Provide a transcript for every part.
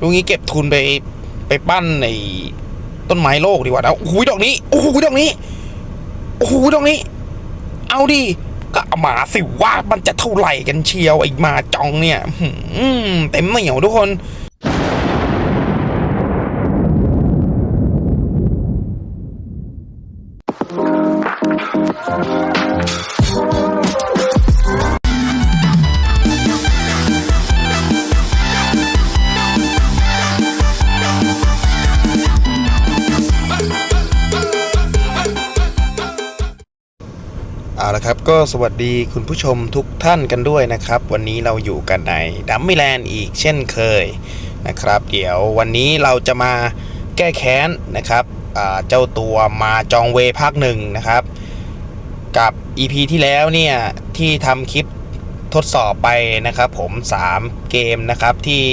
ลุงนี้เก็บทุนไปไปปั้นในต้นไม้โลกดีกว่านะโอ้โหดอกนี้โอ้โหดอกนี้โอ้โหดอกนี้ เอาดิก็เอามาสิว่ามันจะเท่าไหร่กันเชียวไอ้มาจองเนี่ยเต็มเหนียวทุกคน เอาละครับก็สวัสดีคุณผู้ชมทุกท่านกันด้วยนะครับ วันนี้เราอยู่กันในดัมมิแลนด์อีกเช่นเคยนะครับ เดี๋ยววันนี้เราจะมาแก้แค้นนะครับเจ้าตัวมาจองเวภาคหนึ่งนะครับ กับ EP ที่แล้วเนี่ย ที่ทำคลิปทดสอบไปนะครับผม 3 เกมนะครับที่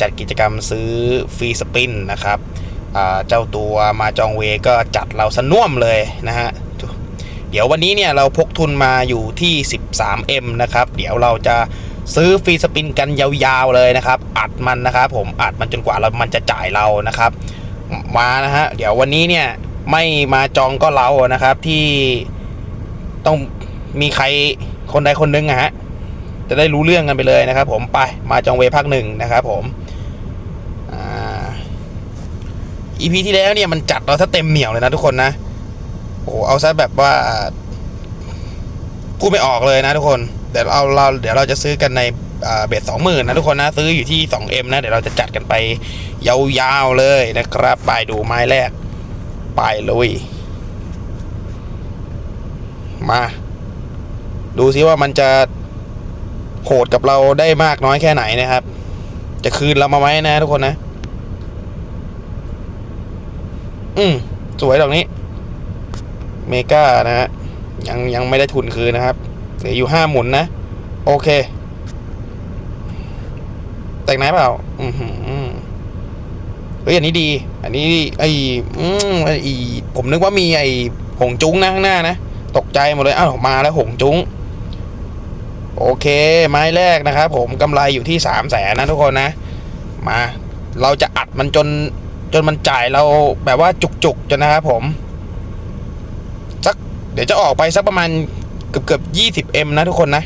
จัดกิจกรรมซื้อฟรีสปินนะครับเจ้าตัวมาจองเวก็จัดเราสน่วมเลยนะฮะ เดี๋ยววันนี้เนี่ยเราพกทุนมาอยู่ที่ 13M นะครับ เดี๋ยวเราจะซื้อฟรีสปินกันยาวๆเลยนะครับ อัดมันนะครับผมอัดมันจนกว่าเรามันจะจ่ายเรานะครับ มานะฮะเดี๋ยววันนี้เนี่ยไม่มาจองก็เรานะครับที่ต้องมีใครคนใดคนหนึ่งอะฮะจะได้รู้เรื่องกันไปเลยนะครับ ผมไปมาจองเวภาคหนึ่งนะครับ ผมอ่า EP ที่แล้วเนี่ยมันจัดเราถ้าเต็มเหนียวเลยนะทุกคนนะ อ้เอาซะแบบว่าพูดไม่ออกเลยนะทุกคนเดี๋ยวเอาเราเดี๋ยวเราจะซื้อกันในเบ็ดสองหมื่นนะทุกคนนะซื้ออยู่ที่ 2M นะ เดี๋ยวเราจะจัดกันไปยาวๆเลยนะครับไปดูไม้แรก ไปลุยมา ดูซิว่ามันจะโหดกับเราได้มากน้อยแค่ไหนนะครับ จะคืนเรามาไหมนะทุกคนนะ อืมสวยดอกนี้ เมกานะฮะยังยังไม่ได้ทุนคืนนะครับเหลืออยู่ห้าหมุนนะ โอเค แต่งไหนเปล่า อือหือเฮ้ยอันนี้ดี อันนี้ไออืมไอผมนึกว่ามีไอหงจุ้งนะข้างหน้านะ ตกใจหมดเลยอ้าวมาแล้วหงจุ้ง โอเค ไม้แรกนะครับผมกำไรอยู่ที่สามแสนนะทุกคนนะ มา เราจะอัดมันจนจนมันจ่ายเราแบบว่าจุกๆจนนะครับผม ดี๋ยวจะออกไปสักประมาณเกือบเกือบยี่สิบเอ็มนะทุกคนนะ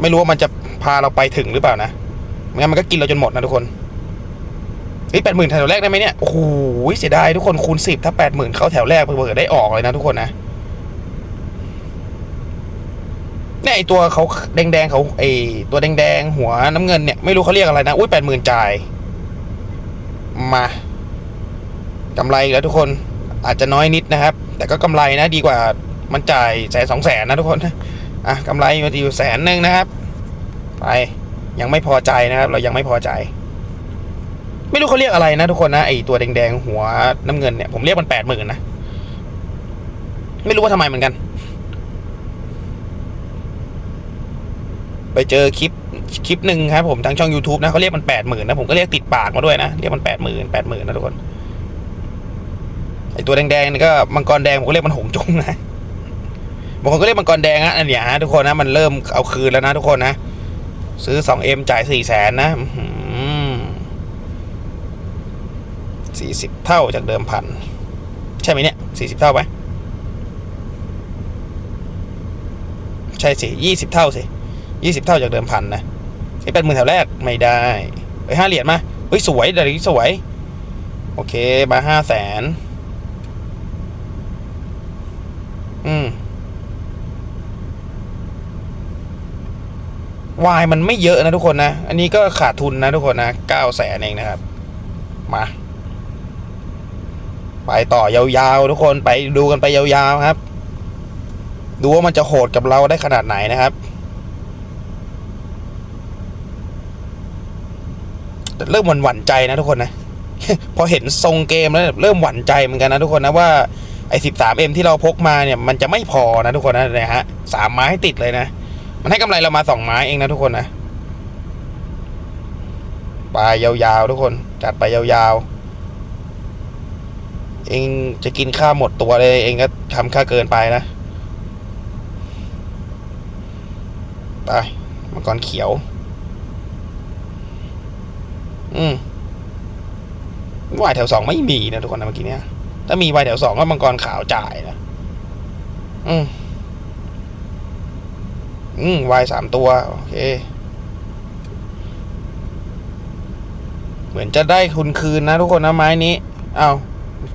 ไม่รู้ว่ามันจะพาเราไปถึงหรือเปล่านะไม่งั้นมันก็กินเราจนหมดนะทุกคนเฮ้ยแปดหมื่นแถวแรกได้ไหมเนี่ย โอ้โหเสียดายทุกคนคูณสิบถ้าแปดหมื่นเข้าแถวแรกเผื่อได้ออกเลยนะทุกคนนะเนี่ยไอตัวเขาแดงๆเขาไอตัวแดงๆหัวน้ำเงินเนี่ยไม่รู้เขาเรียกอะไรนะอุ้ยแปดหมื่นจ่าย มากำไรแล้วทุกคนอาจจะน้อยนิดนะครับ แต่ก็กำไรนะดีกว่า มันจ่ายแสนสองแสนนะทุกคนอะกำไรมาอยู่แสนหนึ่งนะครับ ไปยังไม่พอใจนะครับ เรายังไม่พอใจ ไม่รู้เขาเรียกอะไรนะทุกคนนะไอตัวแดงๆหัวน้ำเงินเนี่ยผมเรียกมันแปดหมื่นนะไม่รู้ว่าทำไมเหมือนกัน ไปเจอคลิปคลิปหนึ่งครับผมทางช่อง YouTube นะเขาเรียกมันแปดหมื่นนะผมก็เรียกติดปากมาด้วยนะเรียกมันแปดหมื่นแปดหมื่นนะทุกคนไอตัวแดงๆนี่ก็มังกรแดงผมก็เรียกมันหงจุ้งนะ บางคนก็เรียกมังกรแดงนะอันเนี้ยฮะทุกคนนะมันเริ่มเอาคืนแล้วนะทุกคนนะ ซื้อ 2M จ่าย4แสนนะสี่สิบเท่าจากเดิมพัน ใช่ไหมเนี่ยสี่สิบเท่าไหมใช่สิยี่สิบเท่าสิยี่สิบเท่าจากเดิมพันนะไอ้เป็นหมื่นแถวแรกไม่ได้ไปห้าเหรียญมาเฮ้ยสวยเดี๋ยวนี้สวย โอเคมาห้าแสนอืม วายมันไม่เยอะนะทุกคนนะ อันนี้ก็ขาดทุนนะทุกคนนะเก้าแสนเองนะครับ มา ไปต่อยาวๆ ทุกคนไปดูกันไปยาวๆครับ ดูว่ามันจะโหดกับเราได้ขนาดไหนนะครับเริ่มหวั่นหวั่นใจนะทุกคนนะ พอเห็นทรงเกมแล้วเริ่มหวั่นใจเหมือนกันนะทุกคนนะว่าไอ้สิบสามเอ็มที่เราพกมาเนี่ย มันจะไม่พอนะทุกคนนะเนี่ยฮะสามไม้ติดเลยนะ มันให้กำไรเรามาสองไม้เองนะทุกคนนะไปยาวๆทุกคน จัดไปยาวๆ เองจะกินข้าวหมดตัวเลย เองก็ทำค่าเกินไปนะไปมังกรเขียว อืมวายแถวสองไม่มีนะทุกคนนะเมื่อกี้เนี้ยถ้ามีวายแถวสองก็มังกรขาวจ่ายนะ อืม อืมวายสามตัว โอเค เหมือนจะได้คุณคืนนะทุกคนนะไม้นี้ เอา้า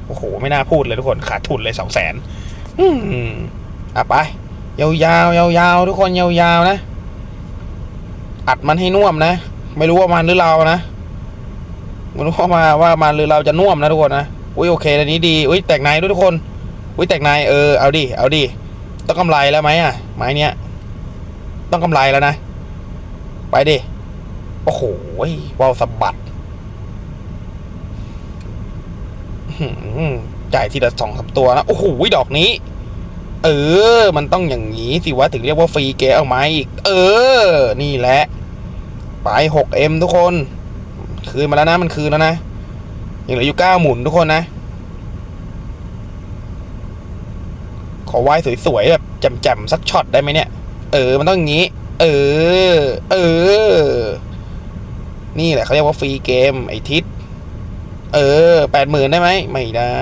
โอ้โห ไม่น่าพูดเลยทุกคน ขาดทุนเลยสองแสนอืมอะไป ยาวๆยาวๆทุกคนยาวๆนะ อัดมันให้น่วมนะ ไม่รู้ว่ามันหรือเรานะไม่รู้ว่ามาว่ามันหรือเราจะน่วมนะทุกคนนะ อุ้ยโอเคอันนี้ดี อุ้ยแตกในด้วยทุกคน อุ้ยแตกในเออ เอาดิ เอาดิ ต้องกำไรแล้วไหมอะ ไม้เนี้ย ต้องกำไรแล้วนะ ไปดิ โอ้โหว้าวสะบัดจ่ายทีละสองสามตัวนะ โอ้โหดอกนี้ เออ มันต้องอย่างนี้สิวะ ถึงเรียกว่าฟรีเกเอาไหมอีก เออ นี่แหละ ไป 6M ทุกคน คืนมาแล้วนะ มันคืนแล้วนะ ยังเหลืออยู่9หมุนทุกคนนะ ขอไหว้สวยๆแบบแจ่มๆสักช็อตได้ไหมเนี่ย เออ มันต้องอย่างนี้ เออ เออ นี่แหละเขาเรียกว่าฟรีเกม ไอทิศเออแปดหมื่นได้ไหม ไม่ได้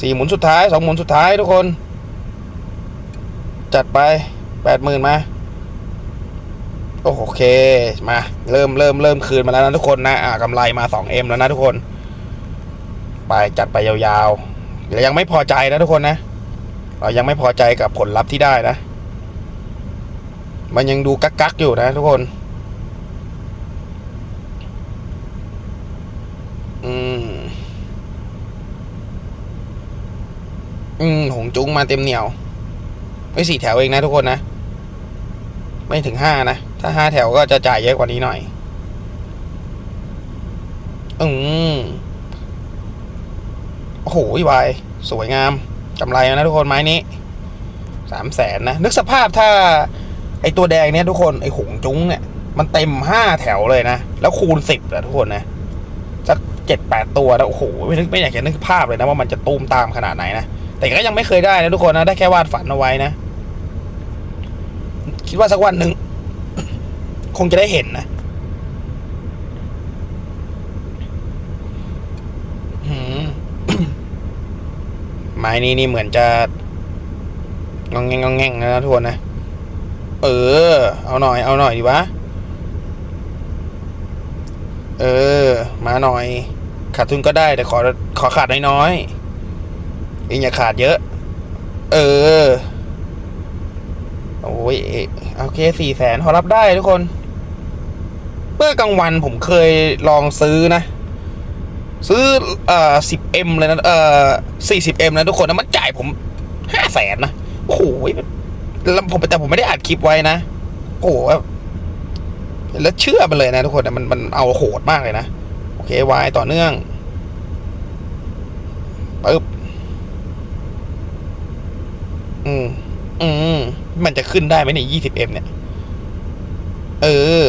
สี่หมุนสุดท้ายสองหมุนสุดท้ายทุกคน จัดไปแปดหมื่นมา โอเค มา เริ่มเริ่มเริ่มคืนมาแล้วนะทุกคนนะ อ่ากำไรมาสองเอ็มแล้วนะทุกคน ไปจัดไปยาวๆแต่ยังไม่พอใจนะทุกคนนะ เรายังไม่พอใจกับผลลัพธ์ที่ได้นะ มันยังดูกักกักอยู่นะทุกคน อืม อืม หงจุ้งมาเต็มเหนียว ไม่สี่แถวเองนะทุกคนนะ ไม่ถึงห้านะ ถ้าห้าแถวก็จะจ่ายเยอะกว่านี้หน่อย อืม โอ้โหวายสวยงามกำไรนะทุกคนไม้นี้สามแสนนะ นึกสภาพถ้า ไอตัวแดงเนี้ยทุกคนไอหงจุ้งเนี่ยมันเต็มห้าแถวเลยนะ แล้วคูณสิบอะทุกคนนะสักเจ็ดแปดตัวนะโอ้โหไม่นึกไม่อยากจะนึกภาพเลยนะว่ามันจะตูมตามขนาดไหนนะแต่ก็ยังไม่เคยได้นะทุกคนนะได้แค่วาดฝันเอาไว้นะ คิดว่าสักวันหนึ่งคงจะได้เห็นนะหืมไม้นี้นี่เหมือนจะงองแงงงองแงงนะทุกคนนะ เออ เอาหน่อย เอาหน่อยดีวะ เออ มาหน่อย ขาดทุนก็ได้ แต่ขอขอขาดน้อยๆเองอย่าขาดเยอะ เออ โอ้ยโอเคสี่แสนพอรับได้ทุกคน เมื่อกลางวันผมเคยลองซื้อนะ ซื้อเอ่อสิบเอ็มเลยนะ เอ่อสี่สิบเอ็มนะทุกคนนะมันจ่ายผมห้าแสนนะ โอ้โห แล้วผมแต่ผมไม่ได้อัดคลิปไว้นะ โอ้โหแล้วเชื่อมันเลยนะทุกคนมันมันเอาโหดมากเลยนะ โอเควายต่อเนื่องปึ๊บอืม อืม มันจะขึ้นได้ไหมเนี่ยยี่สิบเอ็มเนี่ย เออ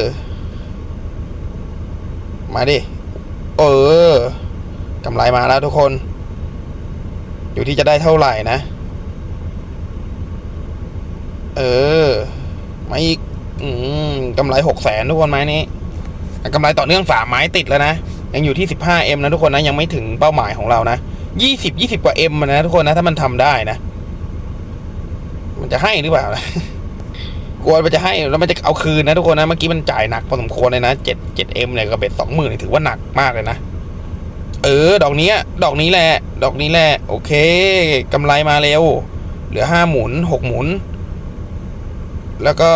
มาดิ เออกำไรมาแล้วทุกคน อยู่ที่จะได้เท่าไหร่นะ เออ มาอีก อืมกำไรหกแสนทุกคนไม้นี้กำไรต่อเนื่องสามไม้ติดแล้วนะ ยังอยู่ที่สิบห้าเอ็มนะทุกคนนะ ยังไม่ถึงเป้าหมายของเรานะยี่สิบยี่สิบกว่าเอ็มนะทุกคนนะ ถ้ามันทำได้นะ มันจะให้หรือเปล่าล่ะกลัวมันจะให้แล้วมันจะเอาคืนนะทุกคนนะ เมื่อกี้มันจ่ายหนักพอสมควรเลยนะเจ็ดเจ็ดเอ็มเนี่ยกับเบ็ดสองหมื่นถือว่าหนักมากเลยนะเออ ดอกนี้ดอกนี้แหละ ดอกนี้แหละ โอเคกำไรมาเร็ว เหลือห้าหมุนหกหมุน แล้วก็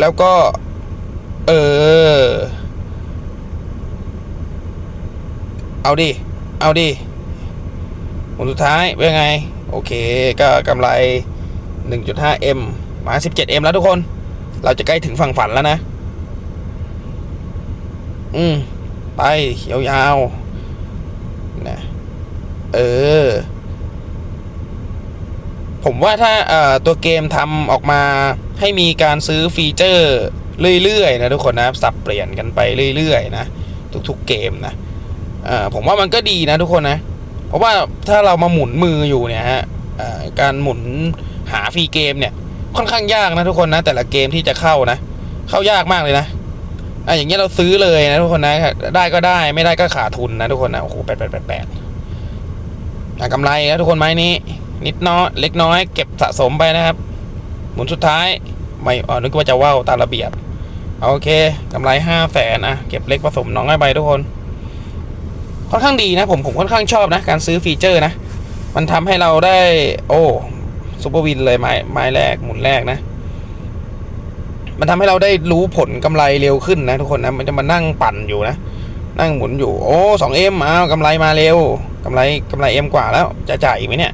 แล้วก็ เออ เอาดิ เอาดิหมุนสุดท้ายเป็นไง โอเค ก็กำไร 1.5M มา 17M แล้วทุกคน เราจะใกล้ถึงฝั่งฝันแล้วนะ อืม ไป ยาวๆนะเออ ผมว่าถ้าเอ่อตัวเกมทำออกมา ให้มีการซื้อฟีเจอร์เรื่อยๆนะทุกคนนะสับเปลี่ยนกันไปเรื่อยๆนะทุกๆเกมนะผมว่ามันก็ดีนะทุกคนนะ เพราะว่าถ้าเรามาหมุนมืออยู่เนี่ยฮะการหมุนหาฟรีเกมเนี่ยค่อนข้างยากนะทุกคนนะ แต่ละเกมที่จะเข้านะ เข้ายากมากเลยนะอะอย่างเงี้ยเราซื้อเลยนะทุกคนนะ ได้ก็ได้ไม่ได้ก็ขาดทุนนะทุกคนนะโอ้โหแปดแปดแปดแปดกำไรนะทุกคนไม้นี้ นิดน้อยเล็กน้อย เก็บสะสมไปนะครับ หมุนสุดท้ายไม่อ๋อนึกว่าจะว่าวตามระเบียบโอเคกำไรห้าแสนอะเก็บเล็กผสมน้องให้ไปทุกคน ค่อนข้างดีนะ ผมผมค่อนข้างชอบนะ การซื้อฟีเจอร์นะ มันทำให้เราได้ โอ้ซูเปอร์วินเลยไม้ไม้แรกหมุนแรกนะ มันทำให้เราได้รู้ผลกำไรเร็วขึ้นนะทุกคนนะ มันจะมานั่งปั่นอยู่นะ นั่งหมุนอยู่ โอ้สองเอ็มอ้าวกำไรมาเร็วกำไรกำไรเอ็มกว่าแล้ว จะจ่ายอีกไหมเนี่ย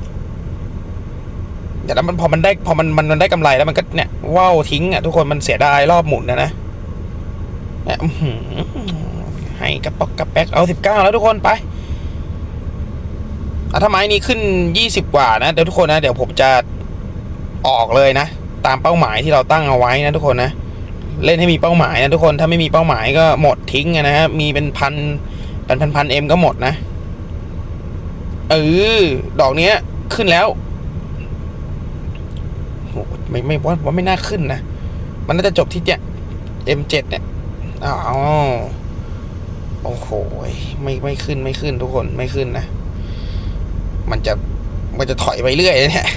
แต่แล้วมันพอมันได้พอมันมันมันได้กำไรแล้วมันก็เนี่ยว่าวทิ้งอะทุกคนมันเสียดายรอบหมุนนะนะเนี่ยให้กระป๊อกกระแป๊กเอาสิบเก้าแล้วทุกคนไปอะถ้าไม้นี้ขึ้นยี่สิบกว่านะเดี๋ยวทุกคนนะเดี๋ยวผมจะออกเลยนะ ตามเป้าหมายที่เราตั้งเอาไว้นะทุกคนนะเล่นให้มีเป้าหมายนะทุกคนถ้าไม่มีเป้าหมายก็หมดทิ้งอะนะฮะมีเป็นพันเป็นพันพันเอ็มก็หมดนะเออดอกเนี้ยขึ้นแล้ว ไม่ไม่ว่าว่าไม่น่าขึ้นนะ มันน่าจะจบที่เนี่ย M7 เนี่ยอ้าวโอ้โหไม่ไม่ขึ้นไม่ขึ้นทุกคนไม่ขึ้นนะ มันจะมันจะถอยไปเรื่อยเนี่ย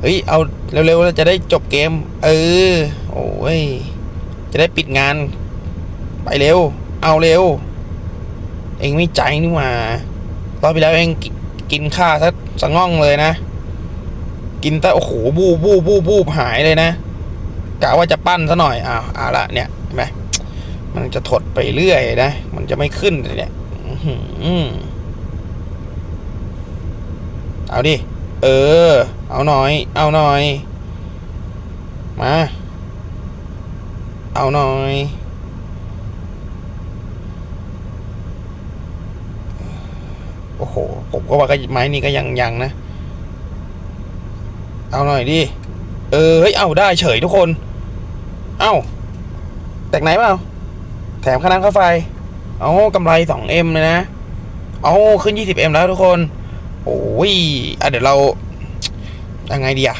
เฮ้ยเอาเร็วๆเราจะได้จบเกม เออ โอ้ย จะได้ปิดงาน ไปเร็ว เอาเร็ว เองไม่ใจนี่หว่ารอบไปแล้วเองกินข้าวซะสะง่องเลยนะ กินแต่โอ้โหบูบบูบบูบบูบหายเลยนะกะว่าจะปั้นซะหน่อยอ้าวเอาละเนี่ยเห็นไหมมันจะถดไปเรื่อยนะ มันจะไม่ขึ้นเลยเนี่ยเอาดิ เออ เอาหน่อย เอาหน่อย มา เอาหน่อย โอ้โห ผมก็ว่าก็ไม้นี้ก็ยังยังนะ เอาหน่อยดิ เออ เฮ้ย เอาได้เฉยทุกคน เอ้าแตกไหนเปล่า แถมค่าน้ำค่าไฟ เอากำไร 2M เลยนะ เอาขึ้น 20M แล้วทุกคน โอ้ยอะเดี๋ยวเรายังไงดีอะ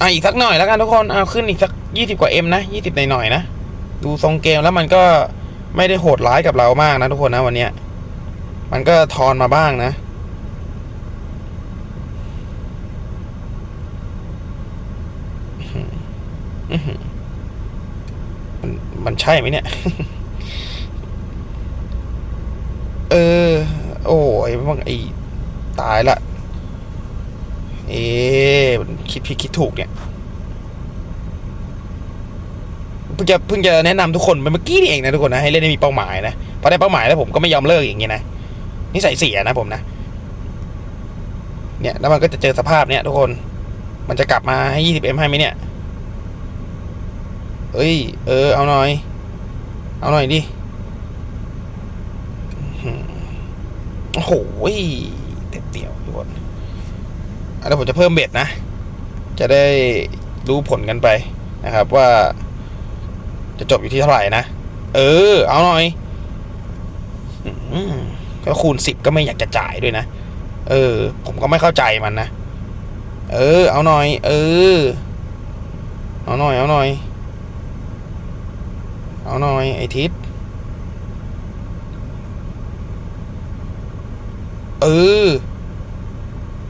อะอีกสักหน่อยแล้วกันทุกคน เอาขึ้นอีกสักยี่สิบกว่าเอ็มนะยี่สิบหน่อยๆนะ ดูทรงเกมแล้วมันก็ไม่ได้โหดร้ายกับเรามากนะทุกคนนะวันเนี้ย มันก็ทอนมาบ้างนะ อื้อหือ มันใช่ไหมเนี่ย เออ โอ้ยมันไอตายละ เอ๊มันคิดผิดคิดถูกเนี่ย เพิ่งจะเพิ่งจะแนะนำทุกคนไปเมื่อกี้นี่เองนะทุกคนนะให้เล่นให้มีเป้าหมายนะพอได้เป้าหมายแล้วผมก็ไม่ยอมเลิกอย่างงี้นะนิสัยเสียนะผมนะ เนี่ย แล้วมันก็จะเจอสภาพเนี่ยทุกคน มันจะกลับมาให้ 20m ให้ไหมเนี่ย เอ้ย เออ เอาหน่อย เอาหน่อยดิ โอ้โหเต็มเตี่ยวทุกคนอะแล้วผมจะเพิ่มเบ็ดนะ จะได้รู้ผลกันไปนะครับว่า จะจบอยู่ที่เท่าไหร่นะ เออ เอาหน่อยก็คูณสิบก็ไม่อยากจะจ่ายด้วยนะ เออ ผมก็ไม่เข้าใจมันนะ เออ เอาหน่อย เออ เอาหน่อย เอาหน่อย เอาหน่อยไอทิศเออ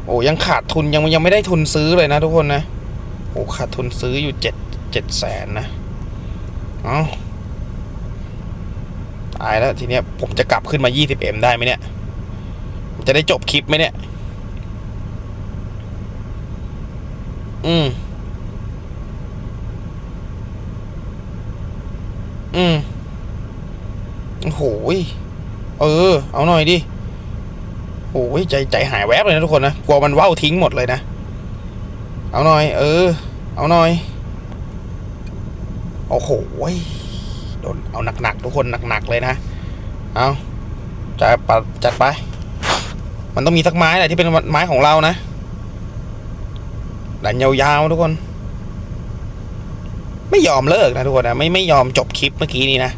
โอ้ยังขาดทุนยังยังไม่ได้ทุนซื้อเลยนะทุกคนนะ โอ้ขาดทุนซื้ออยู่เจ็ดเจ็ดแสนนะ เอาตายแล้วทีเนี้ยผมจะกลับขึ้นมา 20m ได้ไหมเนี่ย จะได้จบคลิปไหมเนี่ย อืม อืมโอ้โหเออ เอาหน่อยดิโอ้ยใจใจหายแวบเลยนะทุกคนนะกลัวมันว่าวทิ้งหมดเลยนะ เอาหน่อย เออ เอาหน่อยโอ้โหโดนเอาหนักๆทุกคนหนักๆเลยนะเอาจัดไปจัดไป มันต้องมีสักไม้แหละที่เป็นไม้ของเรานะดันยาวๆทุกคน ไม่ยอมเลิกนะทุกคนนะไม่ไม่ยอมจบคลิปเมื่อกี้นี้นะ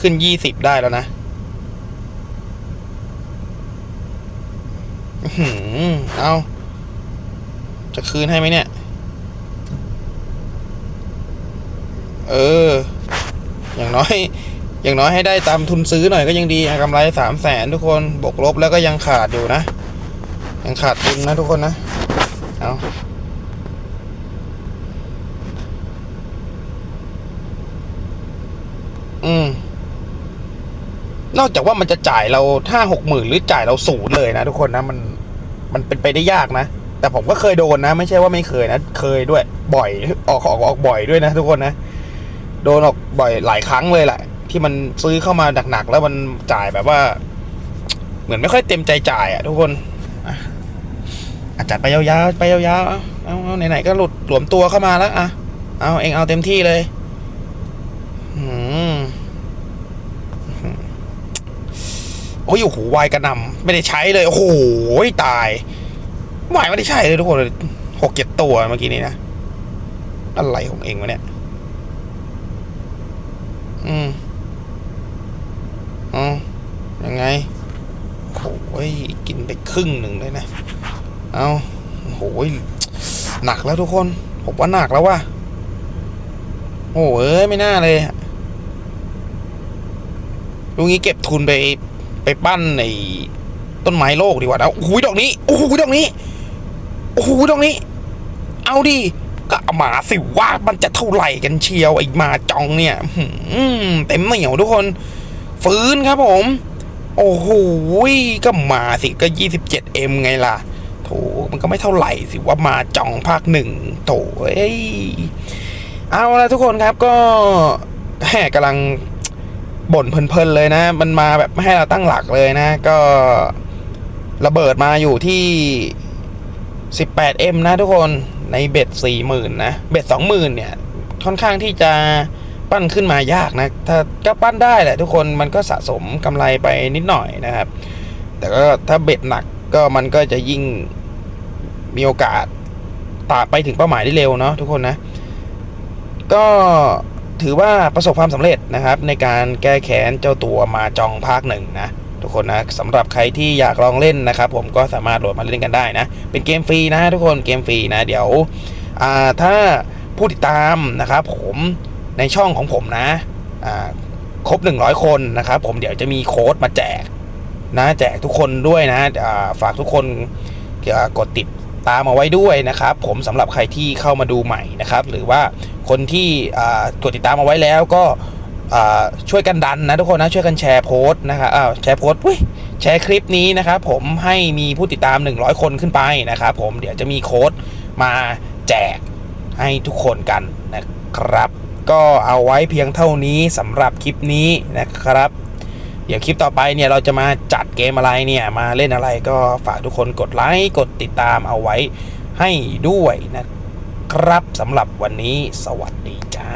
ขึ้นยี่สิบได้แล้วนะอื้อหือเอาจะคืนให้ไหมเนี่ย เออ อย่างน้อย อย่างน้อยให้ได้ตามทุนซื้อหน่อยก็ยังดีกำไรสามแสนทุกคนบวกลบแล้วก็ยังขาดอยู่นะ ยังขาดทุนนะทุกคนนะ เอาอืม นอกจากว่ามันจะจ่ายเราห้าหกหมื่นหรือจ่ายเราศูนย์เลยนะทุกคนนะมันมันเป็นไปได้ยากนะ แต่ผมก็เคยโดนนะ ไม่ใช่ว่าไม่เคยนะ เคยด้วย บ่อยออกออกออกบ่อยด้วยนะ ทุกคนนะ โดนออกบ่อยหลายครั้งเลยแหละ ที่มันซื้อเข้ามาหนักๆแล้วมันจ่ายแบบว่า เหมือนไม่ค่อยเต็มใจจ่ายอะ ทุกคนอะอะจัดไปยาวๆไปยาวๆเอาเอาเอาไหนๆก็หลุดหลวมตัวเข้ามาแล้วอะเอาเองเอาเต็มที่เลย อืม โอ้ยโอ้โหวายกระนำไม่ได้ใช้เลย โอ้โหตายวายไม่ได้ใช้เลยทุกคนหกเจ็ดตัวเมื่อกี้นี้นะ อะไรของเองวะเนี่ย อืมอ๋อยังไงโอ้ยกินไปครึ่งหนึ่งเลยนะ เอาโอ้ยหนักแล้วทุกคนผมว่าหนักแล้วว่ะโอ้เอ้ยไม่น่าเลยลุงนี้เก็บทุนไป ไปปั้นในต้นไม้โลกดีกว่านะโอ้โหดอกนี้โอ้โหดอกนี้โอ้โหดอกนี้ เอาดิก็เอามาสิว่ามันจะเท่าไหร่กันเชียวไอ้มาจองเนี่ยหืมเต็มเหนียวทุกคน ฟื้นครับผม โอ้โหก็มาสิก็ 27M ไงล่ะโถมันก็ไม่เท่าไหร่สิว่ามาจองภาคหนึ่งโถเอ้ยเอาละทุกคนครับก็แหมกำลัง บ่นเพลินๆเลยนะ มันมาแบบไม่ให้เราตั้งหลักเลยนะ ก็ระเบิดมาอยู่ที่ 18M นะทุกคนในเบ็ด40,000นะเบ็ด20,000เนี่ย ค่อนข้างที่จะปั้นขึ้นมายากนะ ถ้าก็ปั้นได้แหละทุกคนมันก็สะสมกำไรไปนิดหน่อยนะครับ แต่ก็ถ้าเบ็ดหนักก็มันก็จะยิ่งมีโอกาสตาไปถึงเป้าหมายได้เร็วเนาะทุกคนนะ ก็ ถือว่าประสบความสำเร็จนะครับ ในการแก้แค้นเจ้าตัวมาจองภาคหนึ่งนะทุกคนนะสำหรับใครที่อยากลองเล่นนะครับ ผมก็สามารถโหลดมาเล่นกันได้นะ เป็นเกมฟรีนะทุกคนเกมฟรีนะ เดี๋ยวถ้าผู้ติดตามนะครับ ผมในช่องของผมนะอ่าครบ 100 คนนะครับ ผมเดี๋ยวจะมีโค้ดมาแจกนะแจกทุกคนด้วยนะฝากทุกคนกดติดตามเอาไว้ด้วยนะครับ ผมสำหรับใครที่เข้ามาดูใหม่นะครับ หรือว่า คนที่กดติดตามเอาไว้แล้วก็ช่วยกันดันนะทุกคนนะช่วยกันแชร์โพสต์นะครับแชร์โพสต์แชร์คลิปนี้นะครับผมให้มีผู้ติดตาม 100 คนขึ้นไปนะครับผมเดี๋ยวจะมีโค้ดมาแจกให้ทุกคนกันนะครับ ก็เอาไว้เพียงเท่านี้สำหรับคลิปนี้นะครับ เดี๋ยวคลิปต่อไปเนี่ยเราจะมาจัดเกมอะไรเนี่ยมาเล่นอะไรก็ฝากทุกคนกดไลค์กดติดตามเอาไว้ให้ด้วยนะ ครับสำหรับวันนี้สวัสดีจ้า